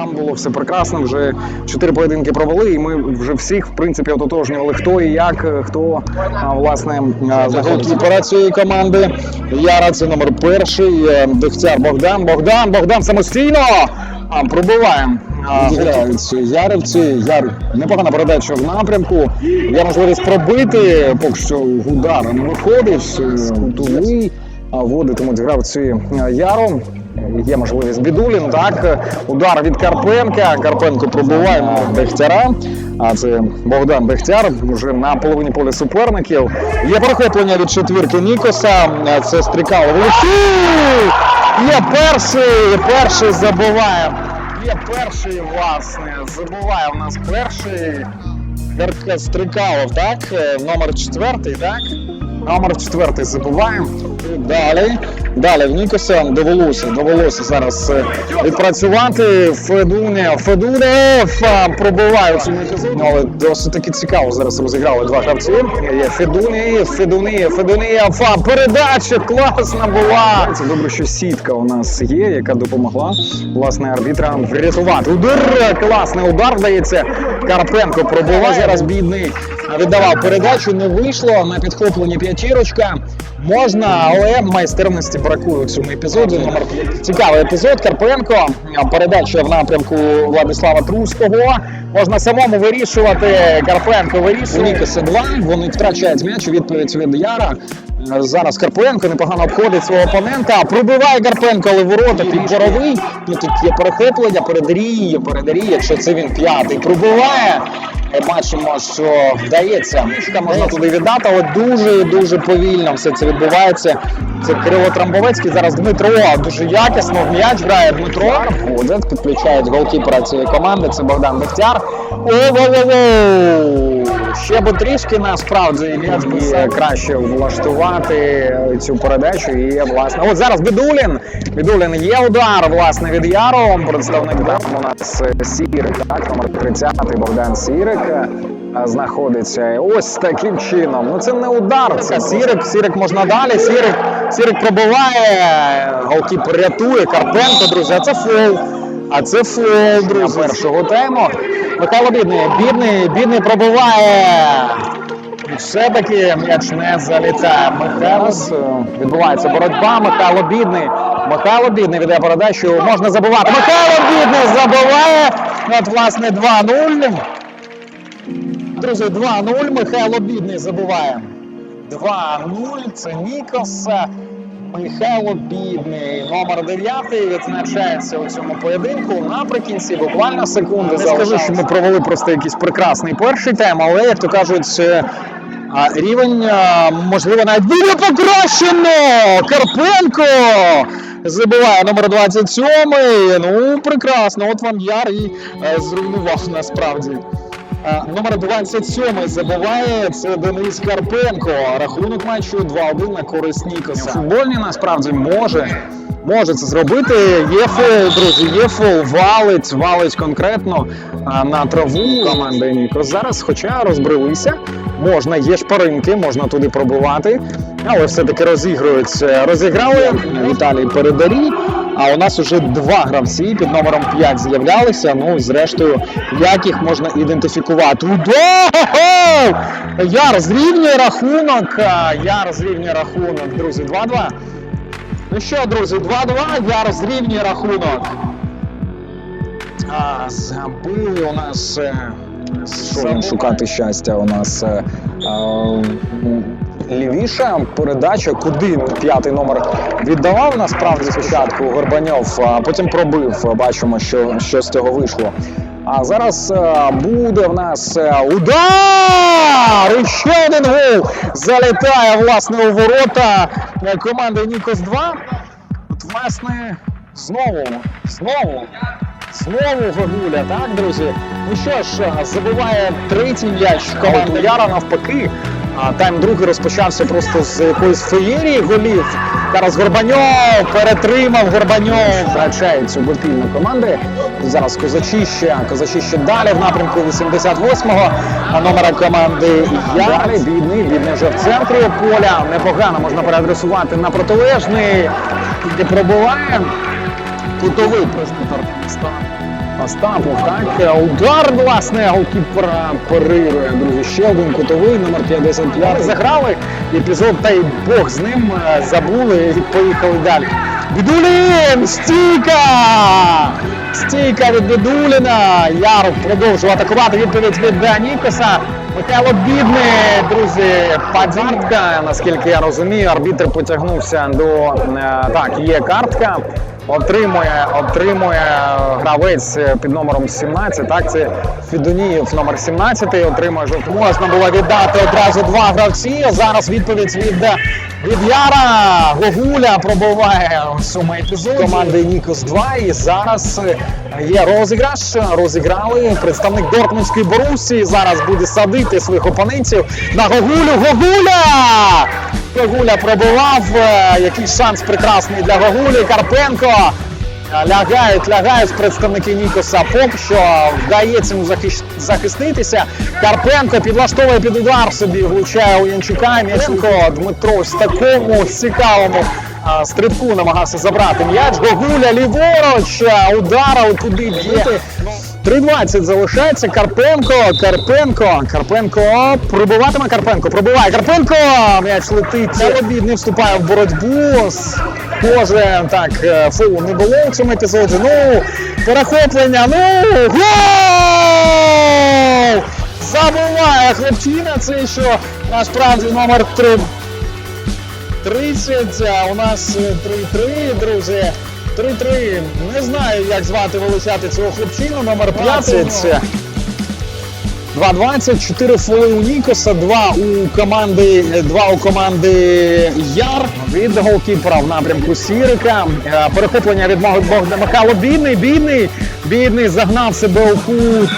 там було все прекрасно. Вже чотири поєдинки провели, і ми вже всіх в принципі ототожнювали, хто і як, е, хто власне а, знаходиться. Голкіпера цієї команди. Яра це номер перший. е, Дегтяр Богдан. Богдан, Богдан самостійно. А, пробиваємо. А, Відіграють ярівці. Яр непогана передача в напрямку. Є можливість пробити, поки що удар не виходить, е, кутовий, а вводитимуть гравці е, Яру. Є можливість Бідулін, так, удар від Карпенка, Карпенко пробиває на Бехтяра, а це Богдан Бехтяр, вже на половині поля суперників. Є перехоплення від четвірки Нікоса. Це стрікало. Є перший, перший забиває. Є перший, власне, забиває у нас перший. Стрикалов, так? Е, Номер четвертий, так? Номер четвертий забиває. Далі. Далі в Нікоса довелося, довелося зараз е, відпрацювати. Федуне, Федунев пробиває цю епізоді. Ну, але досить таки цікаво зараз розіграли два гравці. Є Федуни, Федуни, Федуниєв. А, Передача класна була. Це добре, що сітка у нас є, яка допомогла власне арбітрам врятувати. Удар, класний удар вдається. Карпенко пробиває. Зараз бідний віддавав передачу, не вийшло на підхопленні п'ятірочка. Можна, але майстерності бракує в цьому епізоді. Номер цікавий епізод. Карпенко. Передача в напрямку Владислава Труського. Можна самому вирішувати. Карпенко вирішує. Нікоса два. Вони втрачають м'яч у відповідь від Яра. Е, Зараз Карпенко непогано обходить свого опонента. Пробиває Карпенко, але ворота під боровий. Ну, тут є перехоплення, передріє, передріє, якщо це він п'ятий. Пробиває. Бачимо, що вдається. Мішка можна туди віддати, але дуже дуже повільно все це відбувається. Це Кирило Трамбовецький. Зараз Дмитро дуже якісно в м'яч грає Дмитро. Ходять, підключають голкіпера цієї команди. Це Богдан Бехтяр. О-во-во-во! Ще би трішки насправді м'яч краще влаштувати цю передачу. І власне, от зараз Бідулін. Бідулін є удар, власне, від Яру. Представник там у нас Сірик, так, номер 30 Богдан Сірик. е, Знаходиться ось таким чином. Ну це не удар, це Сірик. Сірик можна далі. Сірик, Сірик пробиває. Голкіпер рятує. Карпенко, друзі. А це фол. А це фол, друзі. Першого тайму. Михайло Бідний, бідний, бідний пробиває. І Все-таки м'яч не залітає. Михайло е, відбувається боротьба. Михайло Бідний. Михайло Бідний віддає передачу. Можна забивати. Михайло Бідний забиває. От, власне, 2-0. Друзі, 2-0. Михайло Бідний забиває. 2-0. Це Нікос. Михайло Бідний, номер 9 відзначається у цьому поєдинку. Наприкінці буквально секунди. Не скажу, що ми провели просто якийсь прекрасний перший тайм, але як то кажуть, е, рівень можливо навіть буде покращено. Карпенко забиває номер 27. Ну прекрасно. От вам яр і е, зруйнував насправді. Номер 27 забиває це Денис Карпенко. Рахунок матчу 2-1 на користь Нікоса. Футбольний насправді може. Може це зробити. Є фол, друзі, є фол, валить, валить конкретно на траву команди Нікос. Зараз, хоча розбрелися, можна, є шпаринки, можна туди пробивати, але все-таки розігрують. Розіграли Віталій Передарі. А у нас уже два гравці під номером 5 з'являлися. Ну, і зрештою, як їх можна ідентифікувати? Удар! Яр зрівнює рахунок. Яр зрівнює рахунок, друзі, 2-2. Ну що, друзі, 2-2, Яр зрівнює рахунок. А, забили у нас. е, Що їм шукати щастя у нас е, е, лівіша передача, куди п'ятий номер віддавав насправді спочатку Горбаньов, а потім пробив. Бачимо, що, що з цього вийшло. А зараз е, буде в нас е, удар! І ще один гол залітає власне у ворота е, команди Нікос 2. От, власне, знову, знову. Знову Гогуля, так, друзі? Ну що ж, забиває третій м'яч команди Яра навпаки. Тайм другий розпочався просто з якоїсь феєрії голів. Зараз Горбаньов перетримав Горбаньов. Втрачає цю бопільну команди. Зараз Козачище. Козачище далі в напрямку 88-го номера команди Яр. Далі бідний, бідний вже в центрі поля. Непогано можна переадресувати на протилежний. Тільки пробиває. Кутовий просто стан. Остапов, так. Удар, власне, голкіпера парирує. Друзі, ще один кутовий, номер 55. Заграли епізод, та й Бог з ним е, забули і поїхали далі. Бідулін! Стійка! Стійка від Бідуліна. Яров продовжує атакувати відповідь від Нікоса. Михайло Бідний, друзі, падінка, наскільки я розумію, арбітр потягнувся до е, так, є картка. Отримує, отримує гравець під номером 17. Так, це Фідонієв номер 17. Отримує жовту. Можна було віддати одразу два гравці. Зараз відповідь від, від Яра. Гогуля пробиває в цьому команди Нікос 2. І зараз є розіграш. Розіграли представник Дортмундської Борусі. Зараз буде садити своїх опонентів на Гогулю. Гогуля! Гогуля пробивав. Е, Який шанс прекрасний для Гогулі. Карпенко. Е, Лягають, лягають представники Нікоса. Поки що вдається йому захиститися. Карпенко підлаштовує під удар собі, влучає у Янчука. М'яченко Дмитро в такому цікавому стрибку намагався забрати м'яч. Гогуля ліворуч. а, Удара туди б'є. 3.20 залишається. Карпенко, Карпенко, Карпенко. Пробиватиме Карпенко. Пробиває Карпенко. М'яч летить. Обід не вступає в боротьбу. Схоже, так, е, фолу не було в цьому епізоді. Ну, перехоплення. Ну, гол! Забуває хлопчина. Це що насправді номер 3. 30, а у нас е, 3-3, друзі. 3-3. Не знаю, як звати величати цього хлопчину, номер 15. 2-20, 4 фоли у Нікоса, 2 у команди, 2 у команди Яр від голкіпера в напрямку Сірика. Е, Перехоплення від Мог- Богда Михайло Бідний. Бідний. Бідний загнав себе у кут.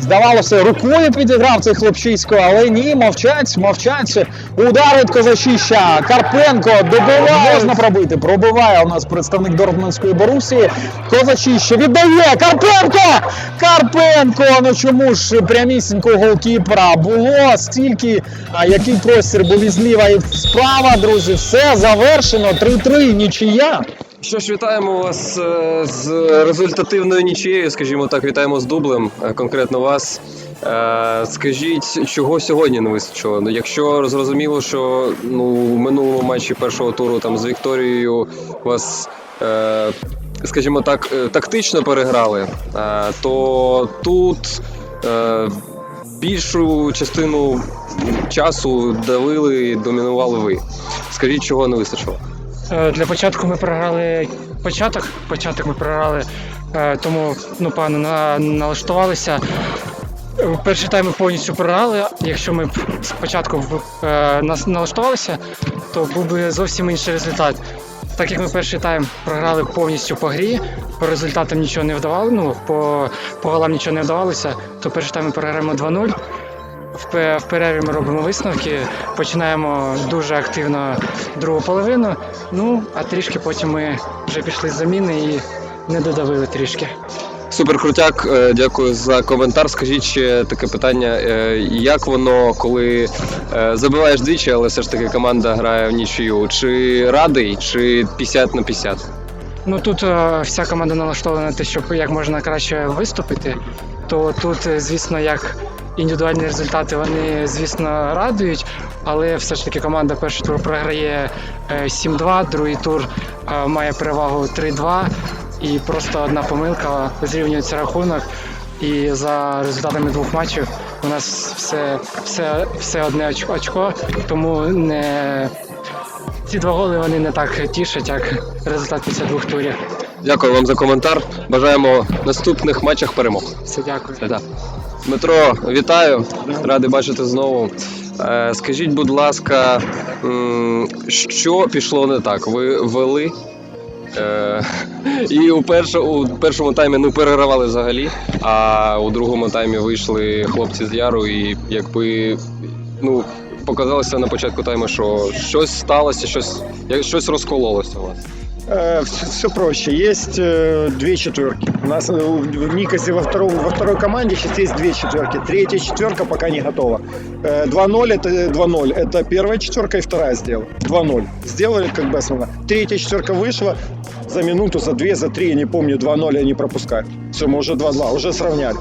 Здавалося, рукою підіграв цей хлопчисько, але ні, мовчать, мовчать. Удар від Козачища. Карпенко добиває. Можна пробити. Пробиває у нас представник Дортмундської Борусії. Козачище віддає. Карпенко! Карпенко! Ну чому ж прямісінько голкіпера було стільки, а який простір був і зліва і справа, друзі. Все завершено. 3-3, нічия. Що ж, вітаємо вас е, з результативною нічією, скажімо так, вітаємо з дублем, е, конкретно вас. Е, Скажіть, чого сьогодні не вистачило? Ну, якщо зрозуміло, що ну, в минулому матчі першого туру там з Вікторією вас, скажімо так, тактично переграли, то тут більшу частину часу давили, домінували ви. Скажіть, чого не вистачило? Е, Для початку ми програли початок. Початок ми програли, е, тому ну погано на, налаштувалися. Е, Перший тайм ми повністю програли. Якщо ми спочатку нас- налаштувалися, то був би зовсім інший результат. Так як ми перший тайм програли повністю по грі, по результатам нічого не вдавало, ну по, по голам нічого не вдавалося, то перший тайм ми програємо 2-0. В перерві ми робимо висновки, починаємо дуже активно другу половину. Ну, а трішки потім ми вже пішли з заміни і не додавили трішки. Супер крутяк, е, дякую за коментар. Скажіть ще таке питання: е, як воно, коли е, забиваєш двічі, але все ж таки команда грає в нічию? Чи радий, чи 50 на 50? Ну тут вся команда налаштована на те, щоб як можна краще виступити. То тут, звісно, як індивідуальні результати вони, звісно, радують, але все ж таки команда перший тур програє е, 7-2, другий тур е, має перевагу 3-2, і просто одна помилка зрівнюється рахунок. І за результатами двох матчів у нас все, все, все одне очко, тому не ці два голи вони не так тішать, як результат після двох турів. Дякую вам за коментар. Бажаємо наступних матчах перемог. Все дякую. Да. Дмитро, вітаю. Радий бачити знову. Е, Скажіть, будь ласка, що пішло не так? Ви вели? Е, і у, першому, у першому таймі ну, перегравали взагалі, а у другому таймі вийшли хлопці з Яру, і якби ну, показалося на початку тайму, що щось сталося, щось, щось розкололося у вас. Все, проще. Есть э, две четверки. У нас э, в Никосе во, втором, во второй команде сейчас есть две четверки. Третья четверка пока не готова. Э, 2-0 это 2-0. Это первая четверка и вторая сделала. 2-0. Сделали как бы основно. Третья четверка вышла. За минуту, за две, за три, я не помню, 2-0 они пропускают. Все, мы уже 2-2, уже сравняли.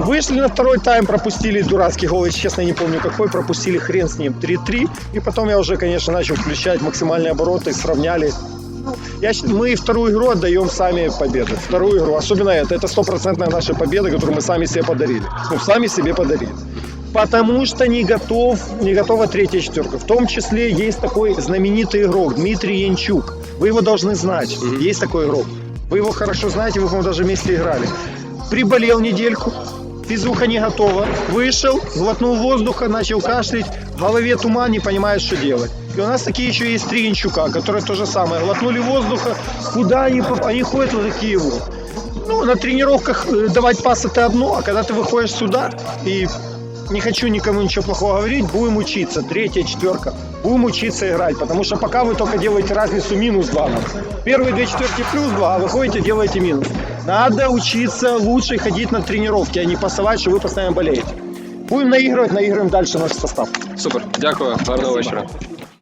Вышли на второй тайм, пропустили дурацкий гол, если честно, не помню какой, пропустили хрен с ним 3-3. И потом я уже, конечно, начал включать максимальные обороты, сравняли. Я, мы вторую игру отдаем сами победу. Вторую игру, особенно это, это стопроцентная наша победа, которую мы сами себе подарили. Ну, сами себе подарили. Потому что не готов, не готова третья четверка. В том числе есть такой знаменитый игрок Дмитрий Янчук. Вы его должны знать. Есть такой игрок. Вы его хорошо знаете, вы, по-моему, даже вместе играли. Приболел недельку, физуха не готова. Вышел, глотнул воздуха, начал кашлять, в голове туман, не понимает, что делать. И у нас такие еще есть три Янчука, которые то же самое. Глотнули воздуха, куда они, они ходят вот такие вот. Ну, на тренировках э, давать пас это одно, а когда ты выходишь сюда и не хочу никому ничего плохого говорить, будем учиться. Третья, четверка. Будем учиться играть, потому что пока вы только делаете разницу минус 2. Первые две четверки плюс 2, а выходите, делаете минус. Надо учиться лучше ходить на тренировки, а не пасовать, что вы постоянно болеете. Будем наигрывать, наиграем дальше наш состав. Супер, дякую, гарного вечора.